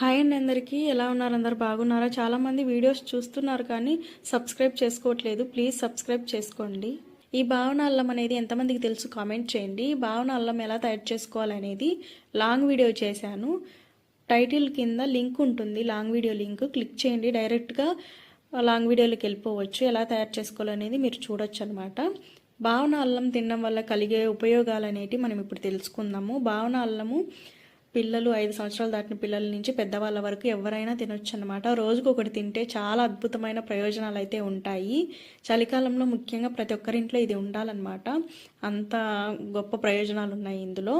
Hi అండి అందరికీ. ఎలా ఉన్నారు? అందరు బాగున్నారా? చాలామంది వీడియోస్ చూస్తున్నారు కానీ సబ్స్క్రైబ్ చేసుకోవట్లేదు. ప్లీజ్ సబ్స్క్రైబ్ చేసుకోండి. ఈ భావన అల్లం అనేది ఎంతమందికి తెలుసు కామెంట్ చేయండి. ఈ భావన అల్లం ఎలా తయారు చేసుకోవాలనేది లాంగ్ వీడియో చేశాను. టైటిల్ కింద లింక్ ఉంటుంది. లాంగ్ వీడియో లింక్ క్లిక్ చేయండి. డైరెక్ట్గా లాంగ్ వీడియోలోకి వెళ్ళిపోవచ్చు. ఎలా తయారు చేసుకోవాలనేది మీరు చూడొచ్చు అనమాట భావన అల్లం తినడం వల్ల కలిగే ఉపయోగాలు అనేటివి మనం ఇప్పుడు తెలుసుకుందాము. భావన అల్లము పిల్లలు ఐదు సంవత్సరాలు దాటిన పిల్లల నుంచి పెద్దవాళ్ళ వరకు ఎవరైనా తినొచ్చు అనమాట రోజుకు ఒకటి తింటే చాలా అద్భుతమైన ప్రయోజనాలు అయితే ఉంటాయి. చలికాలంలో ముఖ్యంగా ప్రతి ఒక్కరింట్లో ఇది ఉండాలన్నమాట. అంత గొప్ప ప్రయోజనాలు ఉన్నాయి ఇందులో.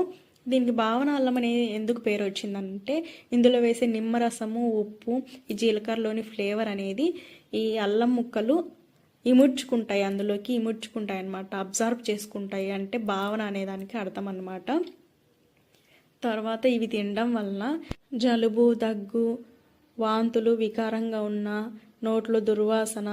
దీనికి భావన అల్లం అనేది ఎందుకు పేరు వచ్చిందంటే ఇందులో వేసే నిమ్మరసము ఉప్పు ఈ జీలకర్రలోని ఫ్లేవర్ అనేది ఈ అల్లం ముక్కలు ఇముడ్చుకుంటాయి. అందులోకి ఇముడ్చుకుంటాయి అన్నమాట అబ్జర్వ్ చేసుకుంటాయి అంటే భావన అనేదానికి అర్థం అనమాట తర్వాత ఇవి తినడం వలన జలుబు దగ్గు వాంతులు వికారంగా ఉన్న నోట్లో దుర్వాసన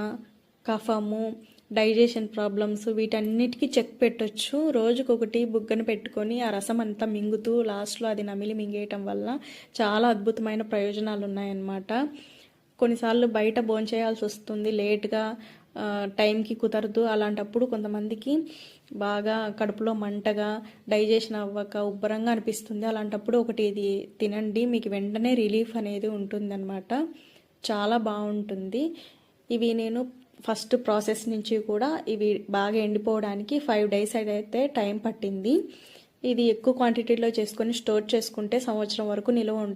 కఫము డైజెషన్ ప్రాబ్లమ్స్ వీటన్నిటికీ చెక్ పెట్టొచ్చు. రోజుకొకటి బుగ్గను పెట్టుకొని ఆ రసం అంతా మింగుతూ లాస్ట్లో అది నమిలి మింగేయటం వల్ల చాలా అద్భుతమైన ప్రయోజనాలు ఉన్నాయన్నమాట కొన్నిసార్లు బయట భోంచేయాల్సి వస్తుంది లేట్గా టైంకి కుదరదు. అలాంటప్పుడు కొంతమందికి బాగా కడుపులో మంటగా డైజెషన్ అవ్వక ఉబ్బరంగా అనిపిస్తుంది. అలాంటప్పుడు ఒకటి ఇది తినండి. మీకు వెంటనే రిలీఫ్ అనేది ఉంటుందన్నమాట. చాలా బాగుంటుంది. ఇవి నేను ఫస్ట్ ప్రాసెస్ నుంచి కూడా ఇవి బాగా ఎండిపోవడానికి ఫైవ్ డేస్ అయితే టైం పట్టింది. ఇది ఎక్కువ క్వాంటిటీలో చేసుకొని స్టోర్ చేసుకుంటే సంవత్సరం వరకు నిల్వ ఉంటుంది